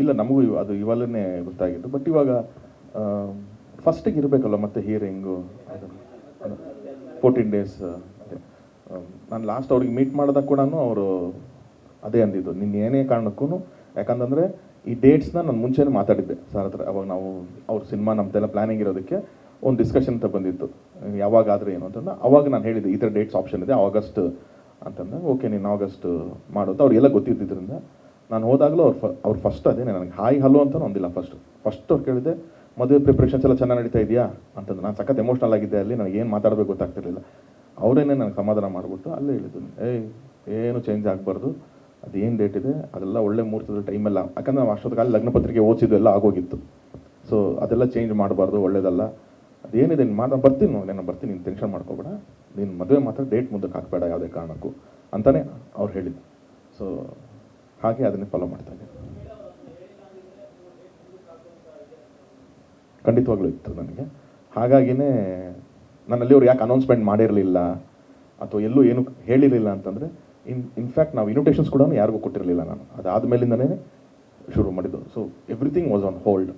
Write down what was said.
ಇಲ್ಲ, ನಮಗೂ ಅದು ಇವಾಗಲೇ ಗೊತ್ತಾಗಿತ್ತು ಬಟ್ ಇವಾಗ ಫಸ್ಟಿಗೆ ಇರಬೇಕಲ್ಲ ಮತ್ತೆ ಹಿಯರಿಂಗು ಫೋರ್ಟೀನ್ ಡೇಸ್ ನಾನು ಲಾಸ್ಟ್ ಅವ್ರಿಗೆ ಮೀಟ್ ಮಾಡಿದಾಗ ಕೂಡ ಅವರು ಅದೇ ಅಂದಿದ್ದು. ನಿನ್ನ ಏನೇ ಕಾರಣಕ್ಕೂ ಯಾಕಂತಂದರೆ ಈ ಡೇಟ್ಸ್ನ ನಾನು ಮುಂಚೆನೇ ಮಾತಾಡಿದ್ದೆ ಸರ್ ಹತ್ರ. ಅವಾಗ ನಾವು ಅವ್ರ ಸಿನಿಮಾ ನಮ್ಮದೆಲ್ಲ ಪ್ಲ್ಯಾನಿಂಗ್ ಇರೋದಕ್ಕೆ ಒಂದು ಡಿಸ್ಕಷನ್ ಅಂತ ಬಂದಿತ್ತು. ಯಾವಾಗಾದರೆ ಏನು ಅಂತಂದ್ರೆ, ಅವಾಗ ನಾನು ಹೇಳಿದ್ದೆ, ಈ ಥರ ಡೇಟ್ಸ್ ಆಪ್ಷನ್ ಇದೆ. ಆಗಸ್ಟ್ ಅಂತಂದಾಗ ಓಕೆ ನೀನು ಆಗಸ್ಟ್ ಮಾಡೋದು. ಅವ್ರಿಗೆಲ್ಲ ಗೊತ್ತಿದ್ದಿದ್ದರಿಂದ ನಾನು ಹೋದಾಗಲೂ ಅವ್ರು ಫ, ಅವ್ರು ಫಸ್ಟ್ ಅದೇ ನನಗೆ ಹಾಯ್ ಹಲೋ ಅಂತ ಒಂದಿಲ್ಲ ಫಸ್ಟ್ ಫಸ್ಟ್ ಅವ್ರು ಕೇಳಿದೆ ಮದುವೆ ಪ್ರಿಪ್ರೇಷನ್ಸ್ ಎಲ್ಲ ಚೆನ್ನಾಗಿ ನಡೀತಾ ಇದೆಯಾ? ಅಂತಂದು. ನಾನು ಸಖತ್ ಎಮೋಷ್ನಲ್ ಆಗಿದ್ದೆ ಅಲ್ಲಿ, ನನಗೆ ಏನು ಮಾತಾಡಬೇಕು ಗೊತ್ತಾಗ್ತಿರಲಿಲ್ಲ. ಅವರೇನೆ ನನಗೆ ಸಮಾಧಾನ ಮಾಡಿಬಿಟ್ಟು ಅಲ್ಲೇ ಹೇಳಿದ್ದು ಏಯ್, ಏನು ಚೇಂಜ್ ಆಗಬಾರ್ದು? ಅದೇನು ಡೇಟ್ ಇದೆ? ಅದೆಲ್ಲ ಒಳ್ಳೆ ಮುಹೂರ್ತದ ಟೈಮೆಲ್ಲ ಯಾಕಂದ್ರೆ ನಾವು ಅಷ್ಟೊತ್ತಿಗೆ ಅಲ್ಲಿ ಲಗ್ನಪತ್ರಿಕೆ ಓದಿಸಿದ್ದು ಎಲ್ಲ ಆಗೋಗಿತ್ತು. ಸೊ ಅದೆಲ್ಲ ಚೇಂಜ್ ಮಾಡಬಾರ್ದು, ಒಳ್ಳೇದಲ್ಲ. ಅದೇನಿದೆ, ನೀನು ಮಾತ್ರ ಬರ್ತೀನಿ, ನಾನು ಬರ್ತೀನಿ, ನೀನು ಟೆನ್ಷನ್ ಮಾಡ್ಕೋಬೇಡ. ನೀನು ಮದುವೆ ಮಾತ್ರ ಡೇಟ್ ಮುಂದಕ್ಕೆ ಹಾಕಬೇಡ ಯಾವುದೇ ಕಾರಣಕ್ಕೂ ಅಂತಲೇ ಅವ್ರು ಹೇಳಿದ್ದು. ಸೊ ಹಾಗೆ ಅದನ್ನೇ ಫಾಲೋ ಮಾಡ್ತಾ ಇದ್ದೆ ಖಂಡಿತವಾಗ್ಲೂ ಇತ್ತು ನನಗೆ. ಹಾಗಾಗಿನೇ ನನ್ನಲ್ಲಿ ಅವ್ರು ಯಾಕೆ ಅನೌನ್ಸ್ಮೆಂಟ್ ಮಾಡಿರಲಿಲ್ಲ ಅಥವಾ ಎಲ್ಲೂ ಏನು ಹೇಳಿರಲಿಲ್ಲ ಅಂತಂದರೆ ಇನ್ ಇನ್ಫ್ಯಾಕ್ಟ್ ನಾವು ಇನ್ವಿಟೇಷನ್ಸ್ ಕೂಡ ಯಾರಿಗೂ ಕೊಟ್ಟಿರಲಿಲ್ಲ ನಾನು. ಅದಾದ ಮೇಲಿಂದನೇ ಶುರು ಮಾಡಿದ್ದು. So everything was on hold